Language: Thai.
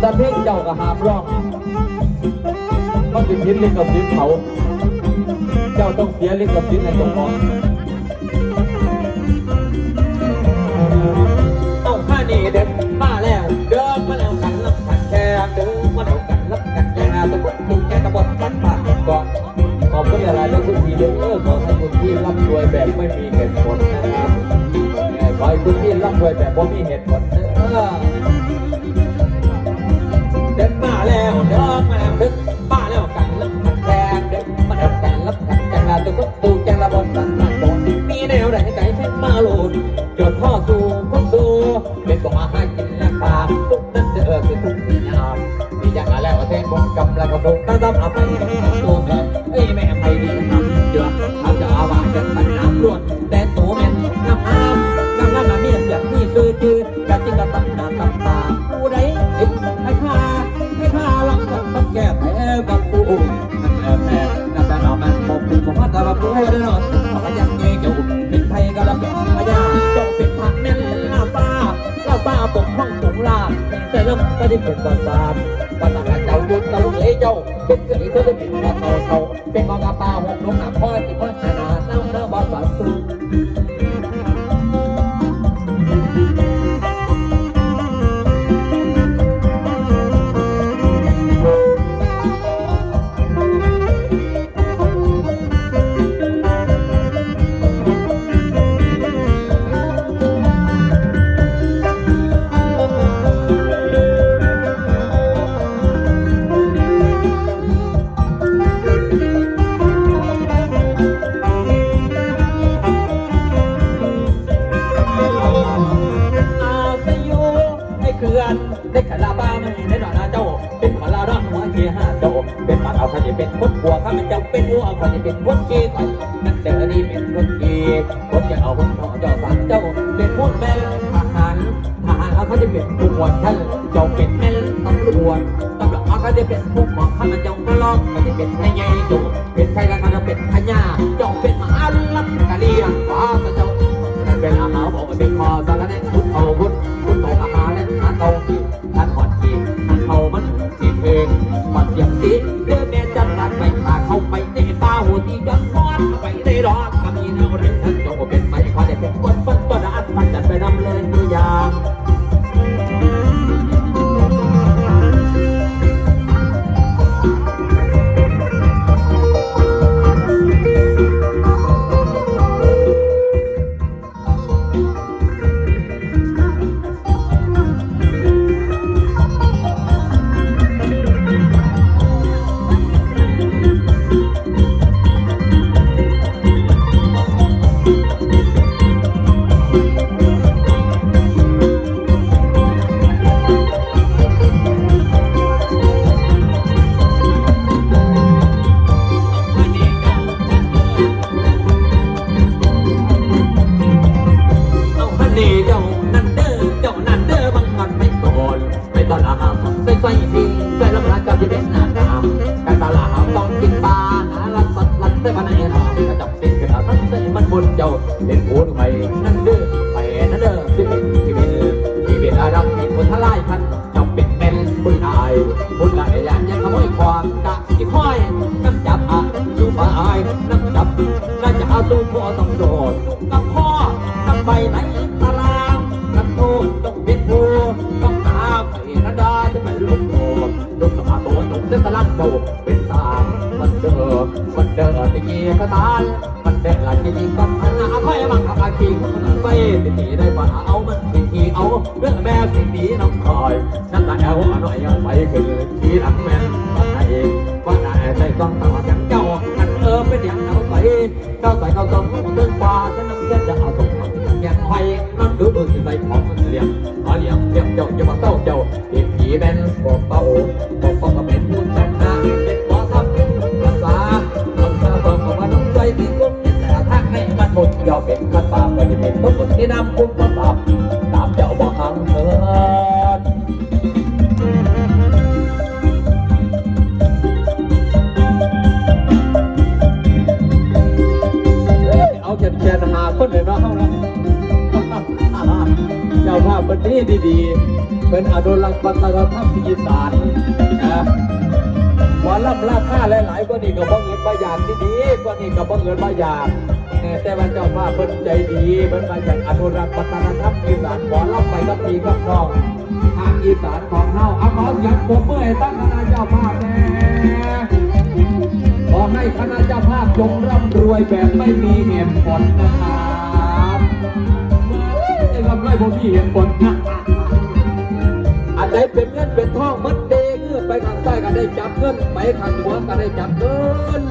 แต่เพลงเจ้าก็หามร้องมันเป็นพิษลิขสิทธิ์เขา เจ้าต้องเสียลิขสิทธิ์ในตรงนี้ต้องข้านี่เด็กมาแล้ว เดินมาแล้วกันรับกันแค่เดินมาแล้วกันรับกันแค่ตะกุกตุกแค่ตะบดกันปากก่อนขอบคุณหลายๆแล้วคุณพี่เด้อขอให้คุณพี่ร่ำรวยแบบไม่มีเหตุผลนะครับขอให้คุณพี่ร่ำรวยแบบไม่มีเหตุผล มาโลดเกิดพ่อสู่คนสูเป็นก็มาให้กินและปลาทุกนั้นเด้อคือทุกที่ยามมีอย่างไรแล้วเต้นบนกำลังกระดดตั้งตาดำอาไปตัวแม่เอ้ยแม่ไปดีนะ ป้าปกห้องสงลาแต่เริ่มก็ได้เป็นบาบามตาตาเจ้ายุดตาลุงเอ๋เจ้าเป็นเกยเธอได้เป็นว่าเขาเขาเป็นกองกาป้าหกลงหนักพ่อที่พ่อชนะ เป็นคนหัวข้ามันจ้าเป็นหัวขยิเป็นคนเกียร์นั่นเจอนี่เป็นคนเกียร์คนจะเอาคนหอเจ้าสามเจ้า เป็นพวกแม่ทหารทหารเขาจะเป็นผู้หมวดท่านเจ้าเป็นแม่ตำรวจตำรวจเขาจะเป็นผู้หมวข้ามันจ้าก็ลอกเขาจะเป็นนายใหญ่จุเป็นใครแล้วเขาจะเป็นพญาเจ้าเป็นมหาลักกะเลียงฟ้าเจ้าเป็นอาหารบอกว่าเป็นคอสารแน่พุทโธพุทพุท ด้รอดทำยีนเอาเรื่องท่านจงเป็นไปขอได้เป็นคนต้นต้น ตอนอาหารใส่ใส่ดีใส่ละมันก็จะเป็นหน้าดำการตลาดต้องกินปลาหาลัดสัตว์ลัดใส่มาในหางก็จับเป็นกระดาษใส่มันบนเจ้าเป็นโผู้ไปนั่นเด้อไปนั่นเด้อที่เป็นที่เป็นที่เป็นอาดัมเป็นคนทลายพันจับเป็นเป็นผู้ชายผู้ชายยันยังขโมยความกะที่คอยน้ำจับอะดูมาอายน้ำจับน่าจะเอาตู้พ่อต้องโดดกับพ่อกับใบไหน มาโตจงเส้นตลังโตเป็นสามมันเดิมมันเดิมตะกี้ก็ตานมันเดิมหลังจะยิงกันพันอาค่อยมังอาคีมันไปสิทีได้ป่าเอามันสิทีเอาเรื่องแม่สิทีน้ำคอยนั่นแต่เอาหน่อยไปคือทีหลังแม่ว่าไหนว่าไหนใจต้องตาอย่างเจ้าอันเออเป็นอย่างเอาไปเจ้าใส่เขาต้องเดินป่าฉันน้ำเย็นจะเอาตรงอย่างไฟนั่นดูดูสิใส่ของมันเลี้ยงเอาเลี้ยงเลี้ยงเจ้าจะมาเต้าเจ้าเด็ก เป็นบอกเต้าบอกเต้ากับ จ้าภาพเป็นที่ดีๆ เป็นอนุรักษ์วัฒนธรรมอีสานนะหมอลำราคาหลายๆกว่านี้ก็บ่เงินบ่อยากดีๆกว่านี้ก็บ่เงินบ่อยากเนี่ยแต่ว่าเจ้าว่าเพิ่นใจดีเพิ่นมาจากอนุรักษ์วัฒนธรรมอีสานหมอลำไปกับพี่กับน้องภาคอีสานของเฮาเอาขออยากปรบมือให้ตั้งคณะเจ้าภาพแน่ขอให้คณะเจ้าภาพจงร่ำรวยแบบไม่มีเหตุผลนะครับ บ่มีเหตุผลนะอันใดเป็นเงินเป็นทองมัดเดเงื่อไปทางใต้ก็ได้จับเงินไปทางหัวก็ได้จับเงิน